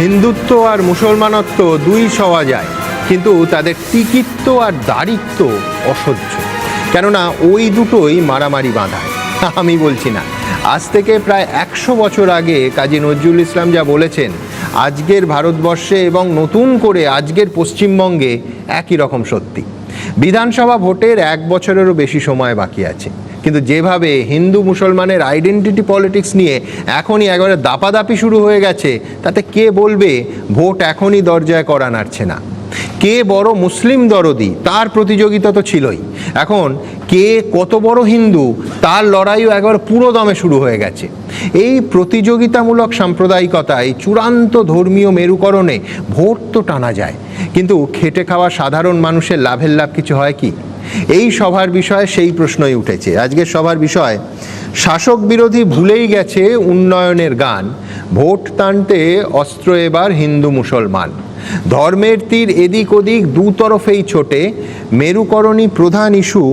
হিন্দুত্ব আর মুসলমানত্ব দুই সওয়া যায়, কিন্তু তাদের টিকিত্ব আর দারিত্ব অসহ্য। কেননা ওই দুটোই মারামারি বাঁধায়। আমি বলছি না। আজ থেকে প্রায় একশো বছর আগে কাজী নজরুল ইসলাম যা বলেছেন, আজকের ভারতবর্ষে এবং নতুন করে আজকের পশ্চিমবঙ্গে একই রকম সত্যি। বিধানসভা ভোটের এক বছরেরও বেশি সময় বাকি আছে। কিন্তু যেভাবে হিন্দু মুসলমানের আইডেন্টিটি পলিটিক্স নিয়ে এখনই একবারে দাপাদাপি শুরু হয়ে গেছে, তাতে কে বলবে ভোট এখনই দরজায় করা নাড়ছে না। কে বড় মুসলিম দরদি, তার প্রতিযোগিতা তো ছিলই। এখন কে কত বড় হিন্দু, তার লড়াইও একবার পুরো দমে শুরু হয়ে গেছে। এই প্রতিযোগিতামূলক সাম্প্রদায়িকতায় চূড়ান্ত ধর্মীয় মেরুকরণে ভোট তো টানা যায়। কিন্তু খেটে খাওয়া সাধারণ মানুষের লাভের লাভ কিছু হয় কি? এই সভার বিষয়ে সেই প্রশ্নই উঠেছে। আজকের সভার বিষয়, শাসক বিরোধী ভুলেই গেছে উন্নয়নের গান, ভোট টানতে অস্ত্র এবার হিন্দু মুসলমান। ধর্মের তীর এদিক ওদিক দুতরফেই ছোটে, মেরুকরণী প্রধান ইস্যু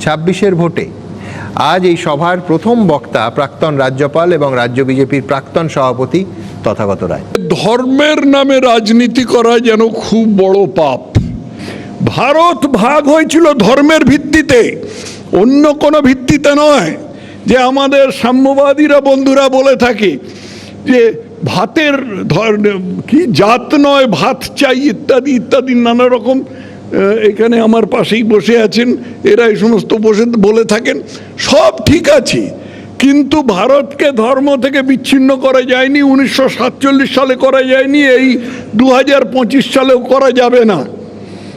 ছাব্বিশের ভোটে। আজ এই সভার প্রথম বক্তা প্রাক্তন রাজ্যপাল এবং রাজ্য বিজেপির প্রাক্তন সভাপতি তথাগত রায়। ধর্মের নামে রাজনীতি করা যেন খুব বড় পাপ। ভারত ভাগ হয়েছিল ধর্মের ভিত্তিতে। অন্য কোনো ভিত্তিতে নয় যে আমাদের সাম্যবাদীরা বন্ধুরা বলে থাকে যে ভাতের কি জাত নয়, ভাত চাই ইত্যাদি ইত্যাদি নানা রকম এখানে আমার পাশেই বসে আছেন, এরা এই সমস্ত বসে বলে থাকেন। সব ঠিক আছে, কিন্তু ভারতকে ধর্ম থেকে বিচ্ছিন্ন করা যায়নি, উনিশশো সাতচল্লিশ সালে করা যায়নি, এই দু হাজার পঁচিশ সালেও করা যাবে না।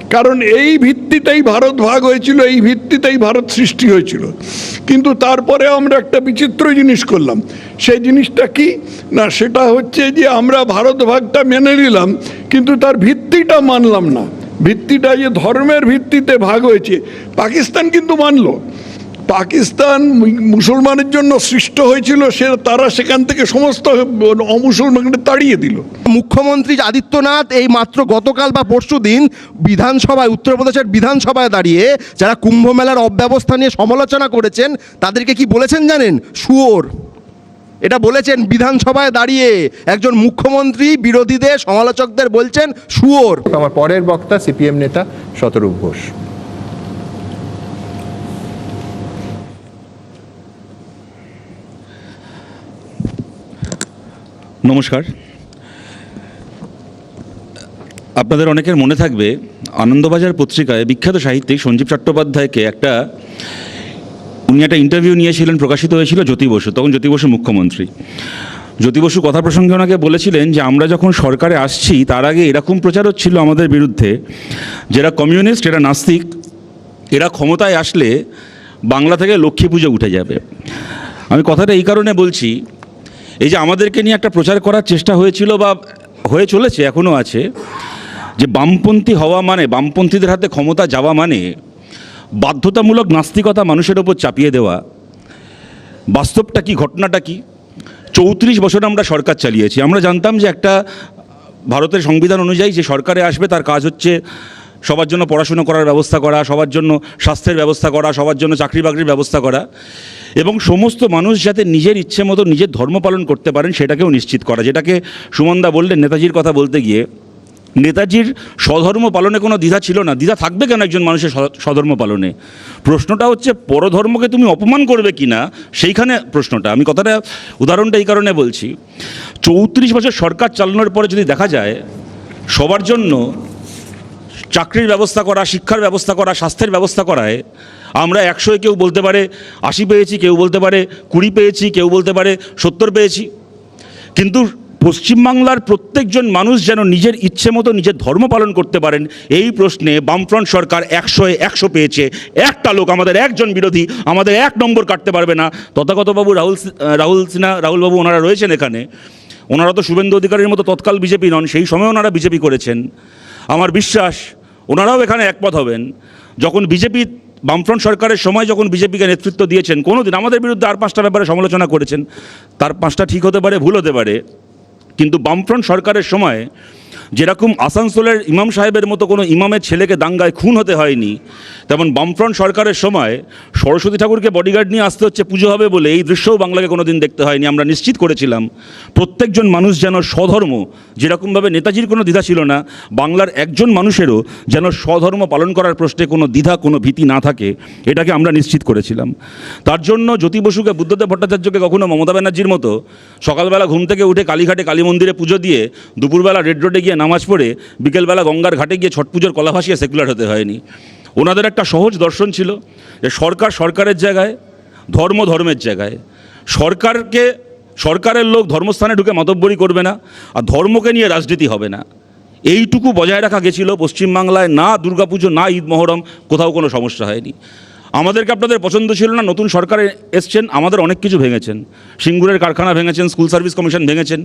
কারণ এই ভিত্তিতেই ভারত ভাগ হয়েছিল, এই ভিত্তিতেই ভারত সৃষ্টি হয়েছিল। কিন্তু তারপরে আমরা একটা বিচিত্র জিনিস করলাম। সেই জিনিসটা কি? না, সেটা হচ্ছে যে আমরা ভারত ভাগটা মেনে নিলাম, কিন্তু তার ভিত্তিটা মানলাম না। ভিত্তিটা যে ধর্মের ভিত্তিতে ভাগ হয়েছে, পাকিস্তান কিন্তু মানলো। পাকিস্তান মুসলমানের জন্য সৃষ্ট হয়েছিল সে তারা সেখান থেকে সমস্ত অমুসলমানকে তাড়িয়ে দিল। মুখ্যমন্ত্রী আদিত্যনাথ এই মাত্র গতকাল বা পরশু দিন বিধানসভায় উত্তরপ্রদেশের বিধানসভায় দাঁড়িয়ে যারা কুম্ভ মেলার অব্যবস্থা নিয়ে সমালোচনা করেছেন তাদেরকে কি বলেছেন জানেন? শুয়োর। এটা বলেছেন বিধানসভায় দাঁড়িয়ে একজন মুখ্যমন্ত্রী বিরোধীদের সমালোচকদের বলছেন শুয়োর। আমার পরের বক্তা সিপিএম নেতা শতরূপ ঘোষ। নমস্কার। আপনাদের অনেকের মনে থাকবে, আনন্দবাজার পত্রিকায় বিখ্যাত সাহিত্যিক সঞ্জীব চট্টোপাধ্যায়কে একটা, উনি একটা ইন্টারভিউ নিয়েছিলেন, প্রকাশিত হয়েছিল জ্যোতি বসু, তখন জ্যোতি বসু মুখ্যমন্ত্রী। জ্যোতি বসু কথা প্রসঙ্গে ওনাকে বলেছিলেন যে, আমরা যখন সরকারে আসছি, তার আগে এরকম প্রচার হচ্ছিল আমাদের বিরুদ্ধে, যারা কমিউনিস্ট এরা নাস্তিক, এরা ক্ষমতায় আসলে বাংলা থেকে লক্ষ্মী পুজো উঠে যাবে। আমি কথাটা এই কারণে বলছি এই যে আমাদেরকে নিয়ে একটা প্রচার করার চেষ্টা হয়েছিল বা হয়ে চলেছে এখনও আছে, যে বামপন্থী হওয়া মানে বামপন্থীদের হাতে ক্ষমতা যাওয়া মানে বাধ্যতামূলক নাস্তিকতা মানুষের ওপর চাপিয়ে দেওয়া। বাস্তবটা কি, ঘটনাটা কি? চৌত্রিশ বছর আমরা সরকার চালিয়েছি। আমরা জানতাম যে একটা ভারতের সংবিধান অনুযায়ী যে সরকারে আসবে, তার কাজ হচ্ছে সবার জন্য পড়াশুনো করার ব্যবস্থা করা, সবার জন্য স্বাস্থ্যের ব্যবস্থা করা, সবার জন্য চাকরি বাকরির ব্যবস্থা করা। এবং সমস্ত মানুষ যাতে নিজের ইচ্ছে মতো নিজের ধর্ম পালন করতে পারেন, সেটাকেও নিশ্চিত করা। যেটাকে সুমনদা বললেন নেতাজির কথা বলতে গিয়ে, নেতাজির স্বধর্ম পালনে কোনো দ্বিধা ছিল না। দ্বিধা থাকবে কেন একজন মানুষের স্ব- স্বধর্ম পালনে? প্রশ্নটা হচ্ছে, পরধর্মকে তুমি অপমান করবে কি না? সেইখানে প্রশ্নটা। আমি কথাটা, উদাহরণটা এই কারণে বলছি। চৌত্রিশ বছর সরকার চালানোর পরে যদি দেখা যায়, সবার জন্য চাকরির ব্যবস্থা করা, শিক্ষার ব্যবস্থা করা, স্বাস্থ্যের ব্যবস্থা করায় আমরা একশোয় কেউ বলতে পারে আশি পেয়েছি, কেউ বলতে পারে কুড়ি পেয়েছি, কেউ বলতে পারে সত্তর পেয়েছি। কিন্তু পশ্চিমবাংলার প্রত্যেকজন মানুষ যেন নিজের ইচ্ছে মতো নিজের ধর্ম পালন করতে পারেন, এই প্রশ্নে বামফ্রন্ট সরকার একশোয় একশো পেয়েছে। একটা লোক, আমাদের একজন বিরোধী, আমাদের এক নম্বর কাটতে পারবে না। তথাগতবাবু রাহুল রাহুল সিনহা রাহুলবাবু ওনারা রয়েছেন এখানে। ওনারা তো শুভেন্দু অধিকারীর মতো তৎকাল বিজেপি নন, সেই সময় ওনারা বিজেপি করেছেন। আমার বিশ্বাস ওনারাও এখানে একমত হবেন। যখন বিজেপি বামফ্রন্ট সরকারের সময় যখন বিজেপিকে নেতৃত্ব দিয়েছেন কোনো দিন আমাদের বিরুদ্ধে আর পাঁচটা ব্যাপারে সমালোচনা করেছেন। তার পাঁচটা ঠিক হতে পারে, ভুল হতে পারে। কিন্তু বামফ্রন্ট সরকারের সময় যেরকম আসানসোলের ইমাম সাহেবের মতো কোনো ইমামের ছেলেকে দাঙ্গায় খুন হতে হয়নি, তেমন বামফ্রন্ট সরকারের সময় সরস্বতী ঠাকুরকে বডিগার্ড নিয়ে আসতে হচ্ছে পুজো হবে বলে এই দৃশ্যও বাংলাকে কোনোদিন দেখতে হয়নি। আমরা নিশ্চিত করেছিলাম, প্রত্যেকজন মানুষ যেন স্বধর্ম, যেরকমভাবে নেতাজির কোনো দ্বিধা ছিল না, বাংলার একজন মানুষেরও যেন স্বধর্ম পালন করার প্রশ্নে কোনো দ্বিধা, কোনো ভীতি না থাকে, এটাকে আমরা নিশ্চিত করেছিলাম। তার জন্য জ্যোতি বসুকে, বুদ্ধদেব ভট্টাচার্যকে কখনো মমতা ব্যানার্জির মতো সকালবেলা ঘুম থেকে উঠে কালীঘাটে কালী মন্দিরে পুজো দিয়ে দুপুরবেলা রেড রোডে গিয়ে নামাজ পড়ে বিকেলবেলা গঙ্গার ঘাটে গিয়ে ছট পুজোর কলা ভাসিয়ে সেকুলার হতে হয়নি। ওনাদের একটা সহজ দর্শন ছিল যে সরকার সরকারের জায়গায়, ধর্ম ধর্মের জায়গায়। সরকারকে, সরকারের লোক ধর্মস্থানে ঢুকে মতব্বরি করবে না, আর ধর্মকে নিয়ে রাজনীতি হবে না। এইটুকু বজায় রাখা গেছিল পশ্চিমবাংলায়, না দুর্গাপুজো, না ঈদ মহরম, কোথাও কোনো সমস্যা হয়নি। আমাদেরকে আপনাদের পছন্দ ছিল না, নতুন সরকারে এসছেন, আমাদের অনেক কিছু ভেঙেছেন। সিঙ্গুরের কারখানা ভেঙেছেন, স্কুল সার্ভিস কমিশন ভেঙেছেন।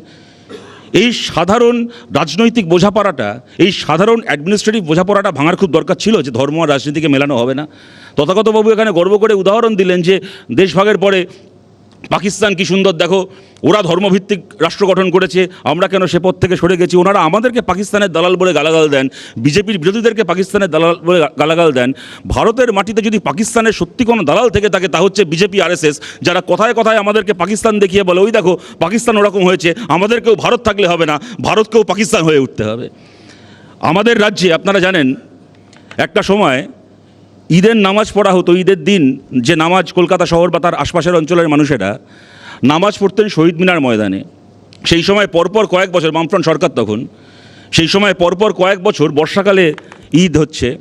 এই সাধারণ রাজনৈতিক বোঝাপড়াটা, এই সাধারণ অ্যাডমিনিস্ট্রেটিভ বোঝাপড়াটা ভাঙার খুব দরকার ছিল যে ধর্ম আর রাজনীতিকে মেলানো হবে না। তথাগতবাবু এখানে গর্ব করে উদাহরণ দিলেন যে দেশভাগের পরে পাকিস্তান কি সুন্দর, দেখো, ওরা ধর্মভিত্তিক রাষ্ট্র গঠন করেছে, আমরা কেন সে পথ থেকে সরে গেছি? ওনারা আমাদেরকে পাকিস্তানের দালাল বলে গালাগাল দেন, বিজেপির বিরোধীদেরকে পাকিস্তানের দালাল বলে গালাগাল দেন। ভারতের মাটিতে যদি পাকিস্তানের সত্যি কোনো দালাল থেকে থাকে, তা হচ্ছে বিজেপি, আরএসএস, যারা কথায় কথায় আমাদেরকে পাকিস্তান দেখিয়ে বলে, ওই দেখো, পাকিস্তান ওরকম হয়েছে, আমাদেরকেও ভারত থাকলে হবে না, ভারতকেও পাকিস্তান হয়ে উঠতে হবে। আমাদের রাজ্যে, আপনারা জানেন, একটা সময় ঈদের নামাজ পড়া হতো, ঈদের দিন যে নামাজ কলকাতা শহর বা তার আশপাশের অঞ্চলের মানুষেরা নামাজ পড়তেন শহীদ মিনার ময়দানে। সেই সময় পরপর কয়েক বছর, বামফ্রন্ট সরকার তখন, সেই সময় পরপর কয়েক বছর বর্ষাকালে ঈদ হচ্ছে।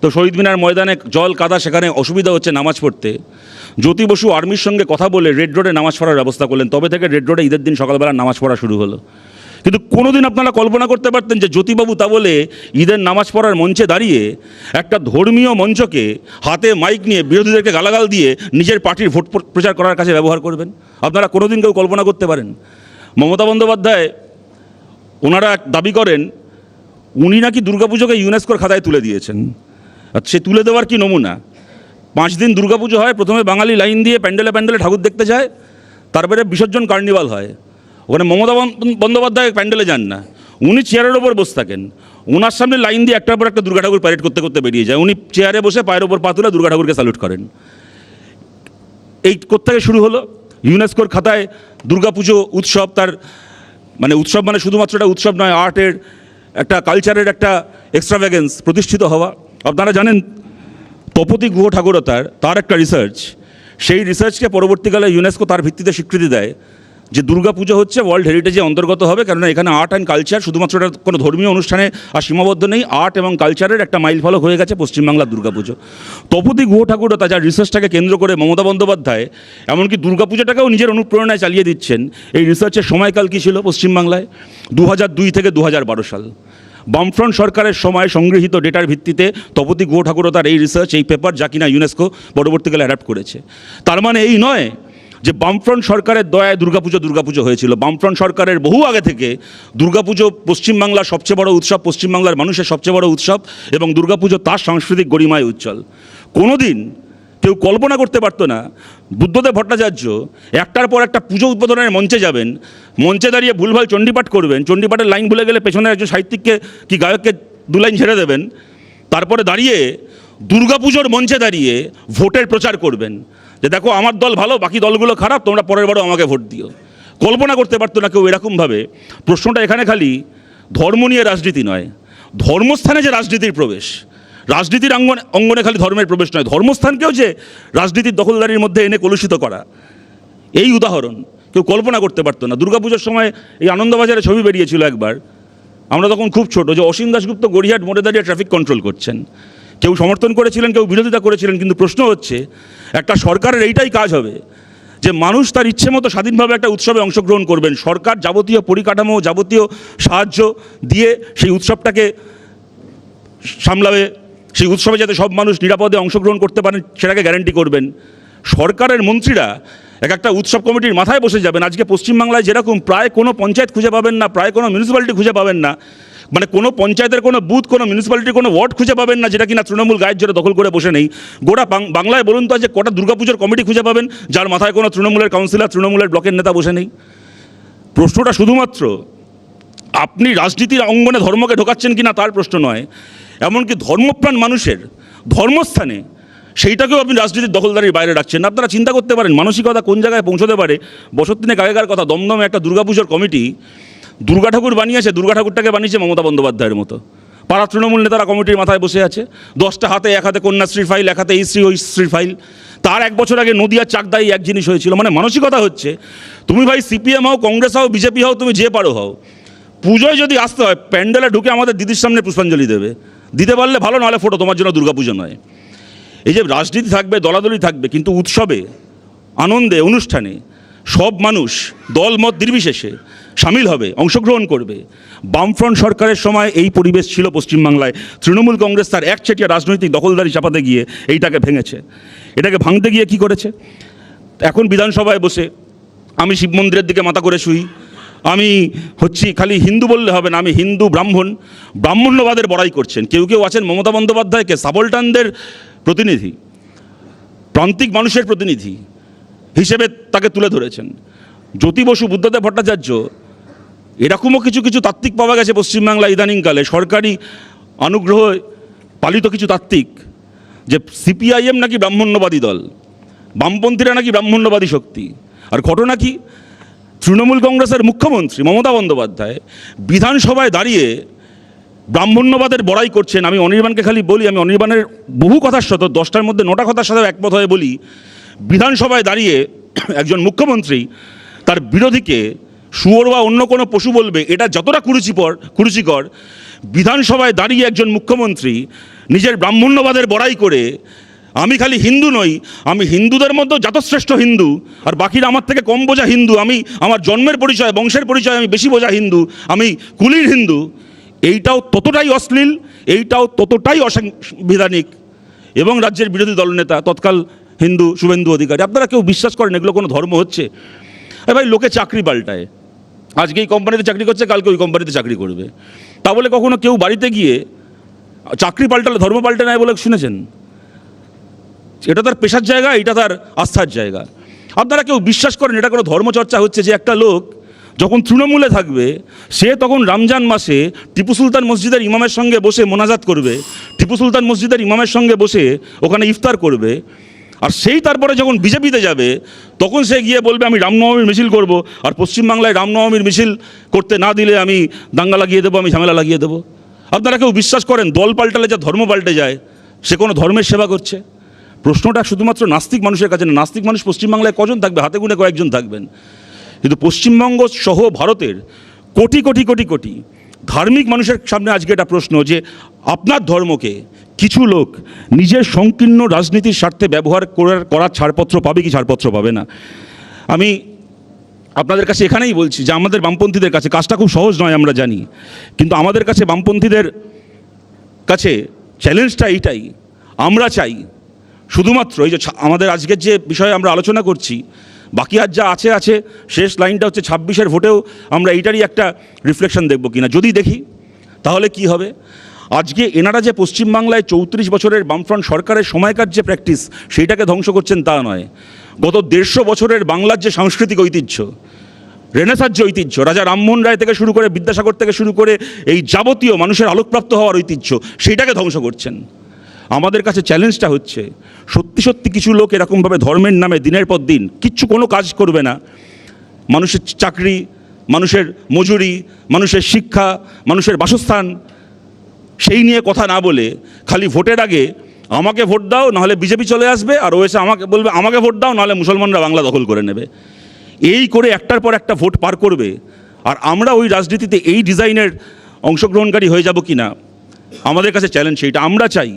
তো শহীদ মিনার ময়দানে জল কাদা, সেখানে অসুবিধা হচ্ছে নামাজ পড়তে। জ্যোতি বসু আর্মির সঙ্গে কথা বলে রেড রোডে নামাজ পড়ার ব্যবস্থা করলেন। তবে থেকে রেড রোডে ঈদের দিন সকালবেলা নামাজ পড়া শুরু হলো। কিন্তু কোনোদিন আপনারা কল্পনা করতে পারতেন যে জ্যোতিবাবু তা বলে ঈদের নামাজ পড়ার মঞ্চে দাঁড়িয়ে একটা ধর্মীয় মঞ্চকে হাতে মাইক নিয়ে বিরোধীদেরকে গালাগাল দিয়ে নিজের পার্টির ভোট প্রচার করার কাছে ব্যবহার করবেন? আপনারা কোনোদিন কেউ কল্পনা করতে পারেন? মমতা বন্দ্যোপাধ্যায় ওনারা দাবি করেন, উনি নাকি দুর্গাপুজোকে ইউনেস্কোর খাতায় তুলে দিয়েছেন। সে তুলে দেওয়ার কি নমুনা? পাঁচ দিন দুর্গাপুজো হয়, প্রথমে বাঙালি লাইন দিয়ে প্যান্ডেলে প্যান্ডেলে ঠাকুর দেখতে যায়, তারপরে বিসর্জন কার্নিভাল হয়। ওখানে মমতা বন্দ- বন্দ্যোপাধ্যায় প্যান্ডেলে যান না। উনি চেয়ারের ওপর বসে থাকেন। ওনার সামনে লাইন দিয়ে একটার পর একটা দুর্গা ঠাকুর প্যারেড করতে করতে বেরিয়ে যায়। উনি চেয়ারে বসে পায়ের ওপর পা তুলে দুর্গা ঠাকুরকে স্যালুট করেন। এই কোত্থেকে শুরু হলো? ইউনেস্কোর খাতায় দুর্গাপুজো উৎসব তার মানে উৎসব মানে শুধুমাত্র একটা উৎসব নয়, আর্টের একটা কালচারের একটা এক্সট্রাভ্যাগেন্স প্রতিষ্ঠিত হওয়া। আপনারা জানেন তপতি গুহ ঠাকুরতার তার একটা রিসার্চ সেই রিসার্চকে পরবর্তীকালে ইউনেস্কো তার ভিত্তিতে স্বীকৃতি দেয়। যে দুর্গাপুজো হচ্ছে ওয়ার্ল্ড হেরিটেজে অন্তর্গত হবে, কেননা এখানে আর্ট অ্যান্ড কালচার শুধুমাত্র এটা কোনো ধর্মীয় অনুষ্ঠানে আর সীমাবদ্ধ নেই। আর্ট এবং কালচারের একটা মাইল ফলক হয়ে গেছে পশ্চিমবাংলার দুর্গাপুজো। তপতি গুহ ঠাকুরতা যার রিসার্চটাকে কেন্দ্র করে মমতা বন্দ্যোপাধ্যায়, এমনকি দুর্গাপুজোটাকেও নিজের অনুপ্রেরণায় চালিয়ে দিচ্ছেন। এই রিসার্চের সময়কাল কী ছিল পশ্চিমবাংলায়? দু হাজার দুই থেকে দু হাজার বারো সাল। বামফ্রন্ট সরকারের সময় সংগৃহীত ডেটার ভিত্তিতে তপতি গুহ ঠাকুরও তার এই রিসার্চ এই পেপার যা কিনা ইউনেস্কো পরবর্তীকালে অ্যাডাপ্ট করেছে। তার মানে এই নয় যে বামফ্রন্ট সরকারের দয়ায় দুর্গাপুজো দুর্গাপুজো হয়েছিল। বামফ্রন্ট সরকারের বহু আগে থেকে দুর্গাপুজো পশ্চিমবাংলার সবচেয়ে বড় উৎসব পশ্চিমবাংলার মানুষের সবচেয়ে বড় উৎসব এবং দুর্গাপুজো তার সাংস্কৃতিক গরিমায় উজ্জ্বল। কোনোদিন কেউ কল্পনা করতে পারতো না, বুদ্ধদেব ভট্টাচার্য একটার পর একটা পুজো উদ্বোধনের মঞ্চে যাবেন, মঞ্চে দাঁড়িয়ে ভুলভাল চণ্ডীপাঠ করবেন, চণ্ডীপাঠের লাইন ভুলে গেলে পেছনে একজন সাহিত্যিককে কি গায়ককে দু লাইন ছেড়ে দেবেন, তারপরে দাঁড়িয়ে দুর্গাপুজোর মঞ্চে দাঁড়িয়ে ভোটের প্রচার করবেন। যে দেখো, আমার দল ভালো, বাকি দলগুলো খারাপ, তোমরা পরের বারও আমাকে ভোট দিও। কল্পনা করতে পারতো না কেউ এরকমভাবে। প্রশ্নটা এখানে খালি, ধর্ম নিয়ে রাজনীতি নয়। ধর্মস্থানে যে রাজনীতির প্রবেশ, রাজনীতির অঙ্গনে অঙ্গনে খালি ধর্মের প্রবেশ নয়। ধর্মস্থানকেও যে রাজনীতির দখলদারির মধ্যে এনে কলুষিত করা, এই উদাহরণ কেউ কল্পনা করতে পারতো না। দুর্গাপুজোর সময় এই আনন্দবাজারে ছবি বেরিয়েছিল একবার। আমরা তখন খুব ছোট, যে অসীম দাশগুপ্ত গড়িয়াহাট মোড়ে দাঁড়িয়ে ট্রাফিক কন্ট্রোল করছেন। কেউ সমর্থন করেছিলেন, কেউ বিরোধিতা করেছিলেন, কিন্তু প্রশ্ন হচ্ছে, একটা সরকারের এইটাই কাজ হবে, যে মানুষ তার ইচ্ছে মতো স্বাধীনভাবে একটা উৎসবে অংশগ্রহণ করবেন। সরকার যাবতীয় পরিকাঠামো, যাবতীয় সাহায্য দিয়ে সেই উৎসবটাকে সামলাবে, সেই উৎসবে যাতে সব মানুষ নিরাপদে অংশগ্রহণ করতে পারেন, সেটাকে গ্যারান্টি করবেন। সরকারের মন্ত্রীরা এক একটা উৎসব কমিটির মাথায় বসে যাবেন। আজকে পশ্চিমবাংলায় যেরকম প্রায় কোনো পঞ্চায়েত খুঁজে পাবেন না, প্রায় কোনো মিউনিসিপ্যালিটি খুঁজে পাবেন না মানে কোনো পঞ্চায়েতের কোনো বুথ, কোনো মিউনিসিপ্যালিটির কোনো ওয়ার্ড খুঁজে পাবেন না, যেটা কিনা তৃণমূল গায়ের জোরে দখল করে বসে নেই। গোটা বাংলায় বলুন তো যে কটা দুর্গাপুজোর কমিটি খুঁজে পাবেন, যার মাথায় কোনো তৃণমূলের কাউন্সিলর তৃণমূলের ব্লকের নেতা বসে নেই। প্রশ্নটা শুধুমাত্র, আপনি রাজনীতির অঙ্গনে ধর্মকে ঢোকাচ্ছেন কিনা তার প্রশ্ন নয়, এমনকি ধর্মপ্রাণ মানুষের ধর্মস্থানে সেইটাকেও আপনি রাজনীতির দখলদারির বাইরে রাখছেন আপনারা চিন্তা করতে পারেন, মানসিকতা কোন জায়গায় পৌঁছতে পারে? বছর তিনেক কথা, দমদমে একটা দুর্গাপুজোর কমিটি দুর্গা ঠাকুর বানিয়েছে, দুর্গা ঠাকুরটাকে বানিয়েছে মমতা বন্দ্যোপাধ্যায়ের মতো। পাড়া তৃণমূল নেতারা কমিটির মাথায় বসে আছে। দশটা হাতে, এক হাতে কন্যাশ্রী ফাইল এক হাতে এই শ্রী ওই শ্রীর ফাইল তার এক বছর আগে নদিয়ার চাকদাই এক জিনিস হয়েছিল। মানে মানসিকতা হচ্ছে, তুমি ভাই সিপিএম হও, কংগ্রেস হও বিজেপি হও, তুমি যে পারো হও। পুজোয় যদি আসতে হয়, প্যান্ডেলে ঢুকে আমাদের দিদির সামনে পুষ্পাঞ্জলি দেবে। দিতে পারলে ভালো, নাহলে ফটো, তোমার জন্য দুর্গাপুজো নয়। এই যে রাজনীতি থাকবে, দলাদলি থাকবে, কিন্তু উৎসবে, আনন্দে, অনুষ্ঠানে সব মানুষ দল মত নির্বিশেষে সামিল হবে, অংশগ্রহণ করবে। বামফ্রন্ট সরকারের সময় এই পরিবেশ ছিল পশ্চিমবাংলায়। তৃণমূল কংগ্রেস তার একচেটিয়া রাজনৈতিক দখলদারি চাপাতে গিয়ে এইটাকে ভেঙেছে। এটাকে ভাঙতে গিয়ে কি করেছে? এখন বিধানসভায় বসে আমি শিব মন্দিরের দিকে মাথা করে শুই। আমি হচ্ছি খালি হিন্দু বললে হবে না, আমি হিন্দু ব্রাহ্মণ। ব্রাহ্মণ্যবাদের বড়াই করছেন। কেউ কেউ আছেন মমতা বন্দ্যোপাধ্যায়কে সাবলটানদের প্রতিনিধি, প্রান্তিক মানুষের প্রতিনিধি হিসেবে তাকে তুলে ধরেছেন। জ্যোতি বসু, বুদ্ধদেব ভট্টাচার্য এরকমও কিছু কিছু তাত্ত্বিক পাওয়া গেছে পশ্চিমবাংলা ইদানিংকালে। সরকারি অনুগ্রহ পালিত কিছু তাত্ত্বিক, যে সিপিআইএম নাকি ব্রাহ্মণ্যবাদী দল, বামপন্থীরা নাকি ব্রাহ্মণ্যবাদী শক্তি। আর ঘটনা কি? তৃণমূল কংগ্রেসের মুখ্যমন্ত্রী মমতা বন্দ্যোপাধ্যায় বিধানসভায় দাঁড়িয়ে ব্রাহ্মণ্যবাদের বড়াই করছেন। আমি অনির্বাণকে খালি বলি, আমি অনির্বাণের বহু কথার সাথে, দশটার মধ্যে নটা কথার সাথে একমত হয়ে বলি, বিধানসভায় দাঁড়িয়ে একজন মুখ্যমন্ত্রী তার বিরোধীকে শুয়োর বা অন্য কোনো পশু বলবে, এটা যতটা কুরুচিপর, কুরুচিকর, বিধানসভায় দাঁড়িয়ে একজন মুখ্যমন্ত্রী নিজের ব্রাহ্মণ্যবাদের বড়াই করে, আমি খালি হিন্দু নই, আমি হিন্দুদের মধ্যেও জাতশ্রেষ্ঠ হিন্দু, আর বাকিরা আমার থেকে কম বোঝা হিন্দু, আমি, আমার জন্মের পরিচয়, বংশের পরিচয়, আমি বেশি বোঝা হিন্দু, আমি কুলির হিন্দু, এইটাও ততটাই অশ্লীল, এইটাও ততটাই অসাংবিধানিক, এবং রাজ্যের বিরোধী দলনেতা তৎকাল হিন্দু শুভেন্দু অধিকারী, আপনারা কেউ বিশ্বাস করেন এগুলো কোনো ধর্ম হচ্ছে? ভাই, লোকে চাকরি পাল্টায়। আজকে এই কোম্পানিতে চাকরি করছে, কালকে ওই কোম্পানিতে চাকরি করবে। তা বলে কখনো কেউ বাড়িতে গিয়ে চাকরি পাল্টালে, ধর্ম পাল্টে নেয় বলে শুনেছেন? এটা তার পেশার জায়গা, এটা তার আস্থার জায়গা। আপনারা কেউ বিশ্বাস করেন, এটা কোনো ধর্মচর্চা হচ্ছে যে একটা লোক যখন তৃণমূলে থাকবে, সে তখন রমজান মাসে টিপু সুলতান মসজিদের ইমামের সঙ্গে বসে মোনাজাত করবে, টিপু সুলতান মসজিদের ইমামের সঙ্গে বসে ওখানে ইফতার করবে। আর সেই তারপরে যখন বিজেপিতে যাবে, তখন সে গিয়ে বলবে, আমি রামনবমীর মিছিল করব। আর পশ্চিমবাংলায় রামনবমীর মিছিল করতে না দিলে আমি দাঙ্গা লাগিয়ে দেবো, আমি ঝামেলা লাগিয়ে দেবো। আপনারা কেউ বিশ্বাস করেন, দল পাল্টালে যা ধর্ম পাল্টে যায়, সে কোনো ধর্মের সেবা করছে? প্রশ্নটা শুধুমাত্র নাস্তিক মানুষের কাছে না, নাস্তিক মানুষ পশ্চিমবাংলায় কজন থাকবে? হাতে গুনে কয়েকজন থাকবেন। কিন্তু পশ্চিমবঙ্গ সহ ভারতের কোটি কোটি কোটি কোটি ধার্মিক মানুষের সামনে আজকে এটা প্রশ্ন যে আপনার ধর্মকে কিছু লোক নিজের সংকীর্ণ রাজনীতির স্বার্থে ব্যবহার করার করার ছাড়পত্র পাবে কি ছাড়পত্র পাবে না? আমি আপনাদের কাছে এখানেই বলছি যে আমাদের বামপন্থীদের কাছে কাজটা খুব সহজ নয়, আমরা জানি। কিন্তু আমাদের কাছে বামপন্থীদের কাছে চ্যালেঞ্জটা এইটাই। আমরা চাই শুধুমাত্র এই যে আমাদের আজকের যে বিষয়ে আমরা আলোচনা করছি বাকি আর যা আছে আছে, শেষ লাইনটা হচ্ছে ছাব্বিশের ভোটেও আমরা এইটারই একটা রিফ্লেকশন দেখব কিনা। যদি দেখি, তাহলে কি হবে? আজকে এনারা যে পশ্চিমবাংলায় চৌত্রিশ বছরের বামফ্রন্ট সরকারের সময়কার যে প্র্যাকটিস সেইটাকে ধ্বংস করছেন তা নয়। গত দেড়শো বছরের বাংলার যে সাংস্কৃতিক ঐতিহ্য রেনেসার যে ঐতিহ্য, রাজা রামমোহন রায় থেকে শুরু করে বিদ্যাসাগর থেকে শুরু করে এই যাবতীয় মানুষের আলোকপ্রাপ্ত হওয়ার ঐতিহ্য, সেইটাকে ধ্বংস করছেন। আমাদের কাছে চ্যালেঞ্জটা হচ্ছে সত্যি কিছু লোক এরকমভাবে ধর্মের নামে দিনের পর দিন কিচ্ছু কোনো কাজ করবে না। মানুষের চাকরি, মানুষের মজুরি, মানুষের শিক্ষা, মানুষের বাসস্থান, সেই নিয়ে কথা না বলে খালি ভোটের আগে আমাকে ভোট দাও, নাহলে বিজেপি চলে আসবে আর ও এসে আমাকে বলবে, আমাকে ভোট দাও, নাহলে মুসলমানরা বাংলা দখল করে নেবে। এই করে একটার পর একটা ভোট পার করবে। আর আমরা ওই রাজনীতিতে এই ডিজাইনের অংশগ্রহণকারী হয়ে যাব কি না আমাদের কাছে চ্যালেঞ্জ সেইটা, আমরা চাই।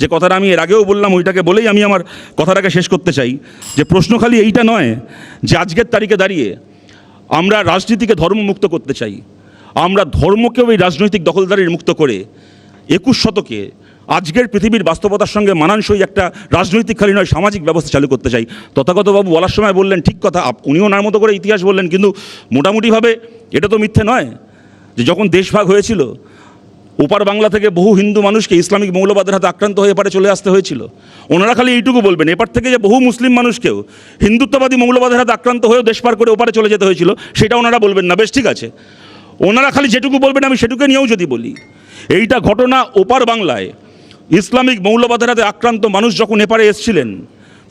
যে কথাটা আমি এর আগেও বললাম, ওইটাকে বলেই আমি আমার কথাটাকে শেষ করতে চাই। যে প্রশ্ন খালি এইটা নয় যে আজকের তারিখে দাঁড়িয়ে আমরা রাজনীতিকে ধর্মমুক্ত করতে চাই। আমরা ধর্মকেও এই রাজনৈতিক দখলদারির মুক্ত করে একুশ শতকে আজকের পৃথিবীর বাস্তবতার সঙ্গে মানানসই একটা রাজনৈতিক খালি নয়, সামাজিক ব্যবস্থা চালু করতে চাই। তথাগতবাবু বলার সময় বললেন, ঠিক কথা উনিও ওনার মতো করে ইতিহাস বললেন, কিন্তু মোটামুটিভাবে এটা তো মিথ্যে নয় যে যখন দেশভাগ হয়েছিল ওপার বাংলা থেকে বহু হিন্দু মানুষকে ইসলামিক মৌলবাদের হাতে আক্রান্ত হয়ে এপারে চলে আসতে হয়েছিল। ওনারা খালি এইটুকু বলবেন, এপার থেকে যে বহু মুসলিম মানুষকেও হিন্দুত্ববাদী মৌলবাদের হাতে আক্রান্ত হয়েও দেশ পার করে ওপারে চলে যেতে হয়েছিল, সেটা ওনারা বলবেন না, বেশ ঠিক আছে। ওনারা খালি যেটুকু বলবেন, আমি সেটুকু নিয়েও যদি বলি, এইটা ঘটনা ওপার বাংলায়, ইসলামিক মৌলবাদের হাতে আক্রান্ত মানুষ যখন এপারে এসছিলেন,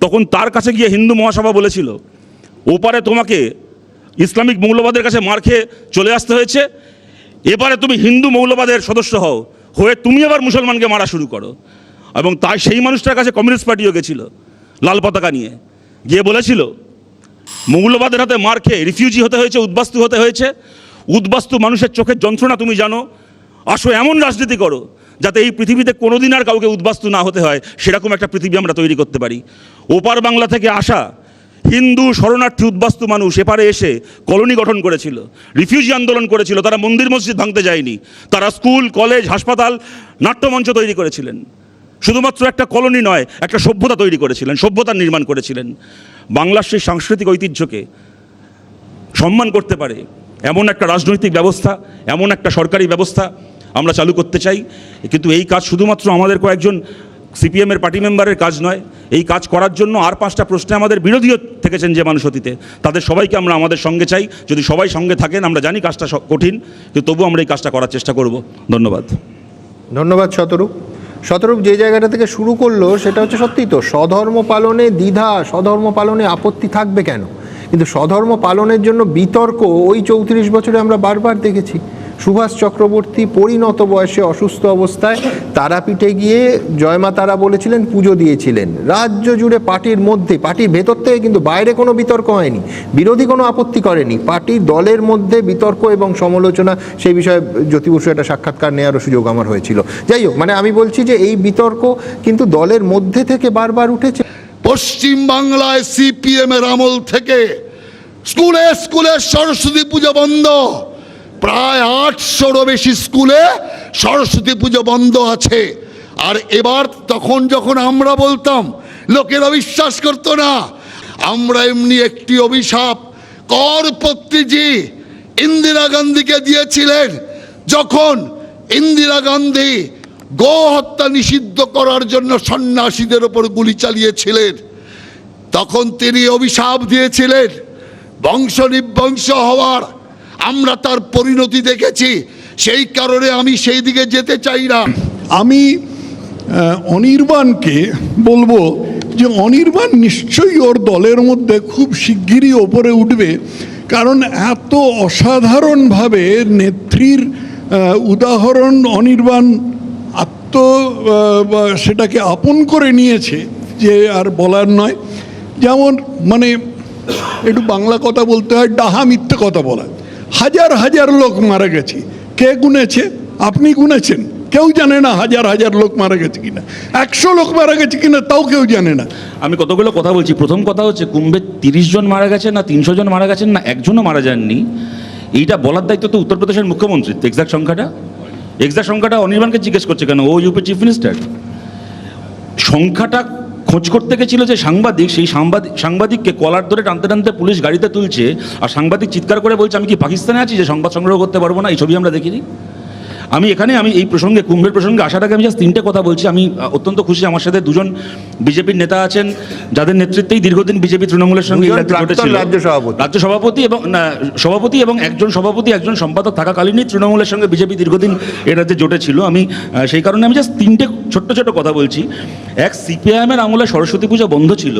তখন তার কাছে গিয়ে হিন্দু মহাসভা বলেছিল, ওপারে তোমাকে ইসলামিক মৌলবাদের কাছে মার খেয়ে চলে আসতে হয়েছে এবারে তুমি হিন্দু মৌলবাদের সদস্য হও, হয়ে তুমি আবার মুসলমানকে মারা শুরু করো। এবং তাই সেই মানুষটার কাছে কমিউনিস্ট পার্টিও গেছিল, লাল পতাকা নিয়ে। গিয়ে বলেছিল, মৌলবাদের হাতে মার খেয়ে রিফিউজি হতে হয়েছে, উদ্বাস্তু হতে হয়েছে। উদ্বাস্তু মানুষের চোখের যন্ত্রণা তুমি জানো। আসো, এমন রাজনীতি করো, যাতে এই পৃথিবীতে কোনোদিন আর কাউকে উদ্বাস্তু না হতে হয়, সেরকম একটা পৃথিবী আমরা তৈরি করতে পারি। ওপার বাংলা থেকে আসা হিন্দু শরণার্থী উদ্বাস্তু মানুষ এপারে এসে কলোনি গঠন করেছিল, রিফিউজি আন্দোলন করেছিল, তারা মন্দির মসজিদ ভাঙতে যায়নি, তারা স্কুল, কলেজ, হাসপাতাল, নাট্যমঞ্চ তৈরি করেছিলেন। শুধুমাত্র একটা কলোনি নয়, একটা সভ্যতা তৈরি করেছিলেন, সভ্যতার নির্মাণ করেছিলেন। বাংলার সেই সাংস্কৃতিক ঐতিহ্যকে সম্মান করতে পারে এমন একটা রাজনৈতিক ব্যবস্থা, এমন একটা সরকারি ব্যবস্থা আমরা চালু করতে চাই। কিন্তু এই কাজ শুধুমাত্র আমাদের কয়েকজন সিপিএমের পার্টি মেম্বারের কাজ নয়। এই কাজ করার জন্য আর পাঁচটা প্রশ্নে আমাদের বিরোধীও থেকেছেন যে মানুষ অতীতে। তাদের সবাইকে আমরা আমাদের সঙ্গে চাই। যদি সবাই সঙ্গে থাকেন, আমরা জানি কাজটা কঠিন, কিন্তু তবুও আমরা এই কাজটা করার চেষ্টা করব। ধন্যবাদ। ধন্যবাদ শতরূপ। শতরূপ যে জায়গাটা থেকে শুরু করল, সেটা হচ্ছে সত্যি তো, স্বধর্ম পালনে দ্বিধা, স্বধর্ম পালনে আপত্তি থাকবে কেন? কিন্তু স্বধর্ম পালনের জন্য বিতর্ক ওই চৌত্রিশ বছরে আমরা বারবার দেখেছি। সুভাষ চক্রবর্তী পরিণত বয়সে অসুস্থ অবস্থায় তারাপীঠে গিয়ে জয়মা তারা বলেছিলেন, পুজো দিয়েছিলেন। রাজ্য জুড়ে পার্টির মধ্যে, পার্টির ভেতর থেকে কিন্তু বাইরে কোনো বিতর্ক হয়নি, বিরোধী কোনো আপত্তি করেনি। পার্টির দলের মধ্যে বিতর্ক এবং সমালোচনা, সেই বিষয়ে জ্যোতি বসু একটা সাক্ষাৎকার নেওয়ারও সুযোগ আমার হয়েছিল। যাই হোক মানে আমি বলছি যে এই বিতর্ক কিন্তু দলের মধ্যে থেকে বারবার উঠেছে। পশ্চিম বাংলায় সিপিএম এর আমল থেকে স্কুলে স্কুলে সরস্বতী পুজো বন্ধ। প্রায় আটশোরও বেশি স্কুলে সরস্বতী পুজো বন্ধ আছে। আর এবার তখন যখন আমরা বলতাম, লোকেরা বিশ্বাস করতো না, আমরা এমনি একটি অভিশাপ। করপত্রীজি ইন্দিরা গান্ধীকে দিয়েছিলেন যখন ইন্দিরা গান্ধী গো হত্যা নিষিদ্ধ করার জন্য সন্ন্যাসীদের ওপর গুলি চালিয়েছিলেন। তখন তিনি অভিশাপ দিয়েছিলেন। বংশ নিবংশ হওয়ার আমরা তার পরিণতি দেখেছি। সেই কারণে আমি সেই দিকে যেতে চাই না। আমি অনির্বাণকে বলব যে অনির্বাণ নিশ্চয়ই ওর দলের মধ্যে খুব শিগগিরই ওপরে উঠবে। কারণ এত অসাধারণভাবে নেত্রীর উদাহরণ অনির্বাণ আত্ম সেটাকে আপন করে নিয়েছে যে আর বলার নয়। যেমন মানে একটু বাংলা কথা বলতে হয়, ডাহা মিথ্যে কথা বলা। হাজার হাজার লোক মারা গেছে। কে গুনেছে? আপনি গুনেছেন। কেউ জানে না হাজার হাজার লোক মারা গেছে কিনা। একশো লোক মারা গেছে কিনা তাও কেউ জানে না। আমি কতগুলো কথা বলছি? প্রথম কথা হচ্ছে, কুম্ভে তিরিশ জন মারা গেছে না তিনশো জন মারা গেছেন না একজনও মারা যাননি। এইটা বলার দায়িত্ব তো উত্তরপ্রদেশের মুখ্যমন্ত্রী। এক্সাক্ট সংখ্যাটা? এক্সাক্ট সংখ্যাটা অনির্বাণকে জিজ্ঞেস করছে কেন? ও ইউপি চিফ মিনিস্টার সংখ্যাটা খোঁজ করতে গেছিল যে সাংবাদিক, সেই সাংবাদিক, সাংবাদিককে কলার ধরে টানতে টানতে পুলিশ গাড়িতে তুলছে, আর সাংবাদিক চিৎকার করে বলছে, আমি কি পাকিস্তানে আছি যে সংবাদ সংগ্রহ করতে পারব না? এই ছবি আমরা দেখিনি। আমি এখানে আমি এই প্রসঙ্গে কুম্ভের প্রসঙ্গে আসার আগে আমি জাস্ট তিনটে কথা বলছি। আমি অত্যন্ত খুশি আমার সাথে দুজন বিজেপির নেতা আছেন যাদের নেতৃত্বেই দীর্ঘদিন বিজেপি তৃণমূলের সঙ্গে রাজ্যে সভাপতি। রাজ্য সভাপতি এবং সভাপতি এবং একজন সভাপতি একজন সম্পাদক থাকাকালীনই তৃণমূলের সঙ্গে বিজেপি দীর্ঘদিন এ রাজ্যে জোটে ছিল আমি সেই কারণে আমি জাস্ট তিনটে ছোট্ট ছোট কথা বলছি। এক সিপিআইএমের আমলে সরস্বতী পুজো বন্ধ ছিল।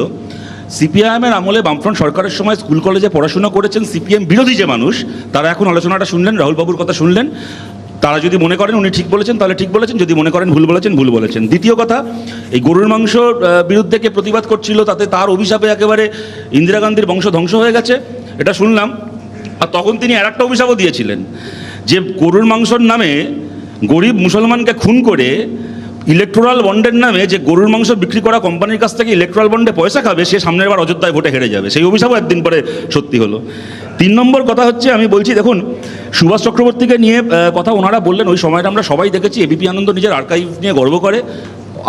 সিপিআইএমের আমলে বামফ্রন্ট সরকারের সময় স্কুল কলেজে পড়াশোনা করেছেন সিপিএম বিরোধী যে মানুষ তারা এখন আলোচনাটা শুনলেন রাহুলবাবুর কথা শুনলেন। তারা যদি মনে করেন উনি ঠিক বলেছেন, তাহলে ঠিক বলেছেন। যদি মনে করেন ভুল বলেছেন ভুল বলেছেন। দ্বিতীয় কথা, এই গরুর মাংস বিরুদ্ধে কে প্রতিবাদ করছিল, তাতে তার অভিশাপে একেবারে ইন্দিরা গান্ধীর বংশ ধ্বংস হয়ে গেছে। এটা শুনলাম। আর তখন তিনি আর একটা অভিশাপও দিয়েছিলেন, যে গরুর মাংসর নামে গরিব মুসলমানকে খুন করে ইলেকট্রাল বন্ডের নামে যে গরুর মাংস বিক্রি করা কোম্পানির কাছ থেকে ইলেকট্রাল বন্ডে পয়সা খাবে, সে সামনের বার অযোধ্যায় ভোটে হেরে যাবে। সেই অভিশাপও একদিন পরে সত্যি হলো। তিন নম্বর কথা হচ্ছে, আমি বলছি, দেখুন, সুভাষ চক্রবর্তীকে নিয়ে কথা ওনারা বললেন, ওই সময়টা আমরা সবাই দেখেছি এবিপি আনন্দ নিজের আর্কাইভ নিয়ে গর্ব করে।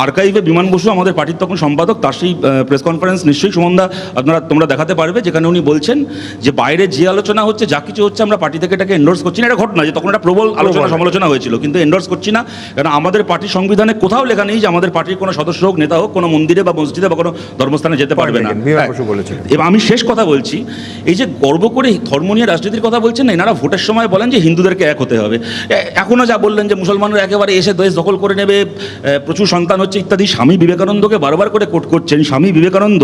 আর্কাইভে বিমান বসু আমাদের পার্টির তখন সম্পাদক তার সেই প্রেস কনফারেন্স নিশ্চয়ই সুমনদা আপনারা তোমরা দেখাতে পারবে যেখানে উনি বলছেন যে বাইরে যে আলোচনা হচ্ছে যা কিছু হচ্ছে আমরা পার্টি থেকে এটাকে এন্ডোর্স করছি না। এটা ঘটনা যে তখন একটা প্রবল আলোচনা সমালোচনা হয়েছিল কিন্তু এন্ডোর্স করছি না কারণ আমাদের পার্টির সংবিধানে কোথাও লেখা নেই যে আমাদের পার্টির কোনো সদস্য হোক নেতা হোক কোনো মন্দিরে বা মসজিদে বা কোনো ধর্মস্থানে যেতে পারবে না। বিমান এবং আমি শেষ কথা বলছি এই যে গর্ব করে ধর্ম নিয়ে রাজনীতির কথা বলছেন না এনারা ভোটের সময় বলেন যে হিন্দুদেরকে এক হতে হবে। এখনও যা বললেন যে মুসলমানরা একেবারে এসে দেশ দখল করে নেবে প্রচুর সন্তান হচ্ছে, ইত্যাদি। স্বামী বিবেকানন্দকে বারবার করে কোট করছেন। স্বামী বিবেকানন্দ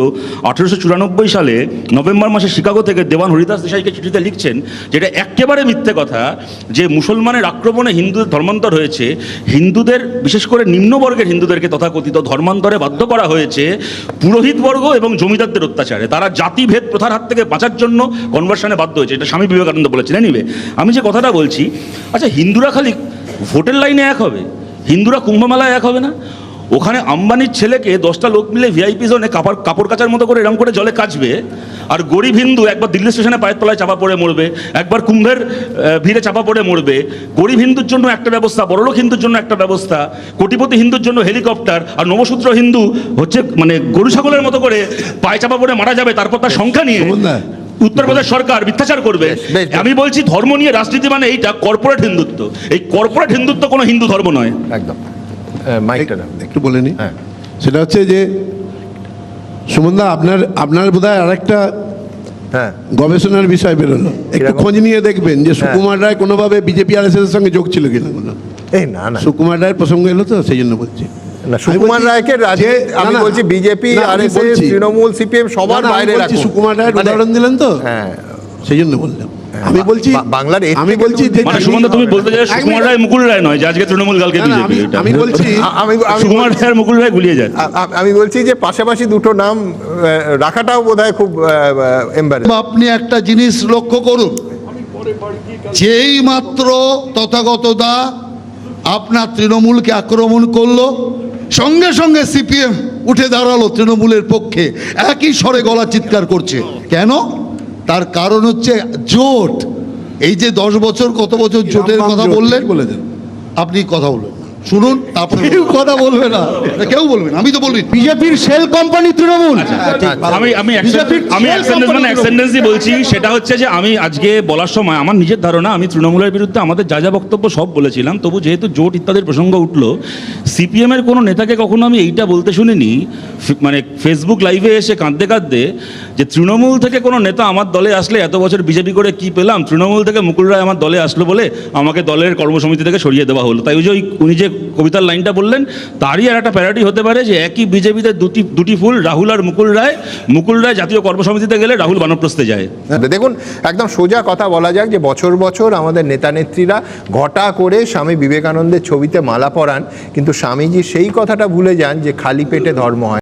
আঠেরোশো চুরানব্বই সালে নভেম্বর মাসে শিকাগো থেকে দেওয়ান হরিদাস দেশাইকে চিঠিতে লিখছেন, যেটা একেবারে মিথ্যে কথা, যে মুসলমানের আক্রমণে হিন্দুদের ধর্মান্তর হয়েছে, হিন্দুদের, বিশেষ করে নিম্নবর্গের হিন্দুদেরকে তথাকথিত ধর্মান্তরে বাধ্য করা হয়েছে পুরোহিতবর্গ এবং জমিদারদের অত্যাচারে। তারা জাতিভেদ প্রথার হাত থেকে বাঁচার জন্য কনভার্সনে বাধ্য হয়েছে, এটা স্বামী বিবেকানন্দ বলেছেন। নিবে আমি যে কথাটা বলছি আচ্ছা হিন্দুরা খালি ভোটের লাইনে এক হবে, হিন্দুরা কুম্ভমেলায় এক হবে না? ওখানে আম্বানির ছেলেকে দশটা লোক মিলে ভিআইপি জোনে কাপড় কাপড় কাচার মতো করে এরম করে জলে কাচবে আর গরিব হিন্দু একবার দিল্লি স্টেশনে পায়ের তলায় চাপা পড়ে মরবে একবার কুম্ভের ভিড়ে চাপা পড়ে মরবে। গরিব হিন্দুর জন্য একটা ব্যবস্থা বড়লোক হিন্দুর জন্য একটা ব্যবস্থা কোটিপতি হিন্দুর জন্য হেলিকপ্টার আর নবসূত্র হিন্দু হচ্ছে মানে গরু ছাগলের মতো করে পায়ে চাপা পড়ে মারা যাবে তারপর তার সংখ্যা নিয়ে উত্তরপ্রদেশ সরকার মিথ্যাচার করবে। আমি বলছি ধর্ম নিয়ে রাজনীতি মানে এইটা কর্পোরেট হিন্দুত্ব। এই কর্পোরেট হিন্দুত্ব কোনো হিন্দু ধর্ম নয়। একদম। মাইকটা দাও। একটু বলে নি। হ্যাঁ। সেটা হচ্ছে যে সুমনদা আপনার আপনার বোধহয় আরেকটা হ্যাঁ। গবেষণার বিষয় বেরোলো। একটু খোঁজ নিয়ে দেখবেন যে সুকুমার রায় কোনোভাবে বিজেপি আর এর সঙ্গে যোগ ছিল কিনা কোনো এই না না। সুকুমার রায়ের প্রসঙ্গ এলো তো সেই জন্য বলছি। না সুকুমার রায়কে রাজ- আমি বলছি বিজেপি আর। তৃণমূল সিপিএম সবার বাইরে সুকুমার রায়ের মানে- উদাহরণ দিলেন তো? হ্যাঁ। সেই জন্য বললাম আমি বলছি বাংলার আমি বলছি যে মানে সুমন্ত তুমি বলতে চাই সুকুমার রায় মুকুল রায় নয় যে আজকে তৃণমূল কালকে বিজেপি আমি- বলছি আমি সুকুমার রায় আর মুকুল রায় গুলিয়ে যায় আমি বলছি যে পাশাপাশি দুটো নাম রাখাটাও বোধহয় খুব এম্বারেস আপনি একটা জিনিস লক্ষ্য করুন। যেই মাত্র তথাগত দা আপনার তৃণমূলকে আক্রমণ করল সঙ্গে সঙ্গে সিপিএম উঠে দাঁড়াল তৃণমূলের পক্ষে। একই স্বরে গলা চিৎকার করছে। কেন? তার কারণ হচ্ছে জোট এই যে দশ বছর কত বছর জোটের কথা বললেন বলে। আপনি কথা বলবেন না। শুনুন তারপরে কেউ কথা বলবে না। কেউ বলবেন আমি তো বলি বিজেপির সেল কোম্পানি তৃণমূল। আমি আমি আমি এক সেন্টেন্স মানে এক সেন্টেন্সই বলছি সেটা হচ্ছে যে আমি আজকে বলার সময় আমার নিজের ধারণা আমি তৃণমূলের বিরুদ্ধে আমাদের যা যা বক্তব্য সব বলেছিলাম তবু যেহেতু জোট ইত্যাদির প্রসঙ্গ উঠল সিপিএম এর কোনো নেতাকে কখনো আমি এইটা বলতে শুনিনি মানে ফেসবুক লাইভে এসে কাঁদতে কাঁদতে যে তৃণমূল থেকে কোনো নেতা আমার দলে আসলে এত বছর বিজেপি করে কি পেলাম তৃণমূল থেকে মুকুল রায় আমার দলে আসলো বলে আমাকে দলের কর্মসমিতি থেকে সরিয়ে দেওয়া হলো। তাই ওই যে ওই উনি যে কবিতার লাইনটা বললেন, তারই আর একটা প্যারাটি হতে পারে যে একই বিজেপিতে দুটি দুটি ফুল, রাহুল আর মুকুল রায়। মুকুল রায় জাতীয় কর্মসমিতিতে গেলে রাহুল বানপ্রস্তে যায়। দেখুন, একদম সোজা কথা বলা যাক যে বছর বছর আমাদের নেতা নেত্রীরা ঘটা করে স্বামী বিবেকানন্দের ছবিতে মালা পরান, কিন্তু স্বামীজি সেই কথাটা ভুলে যান যে খালি পেটে ধর্ম হয়।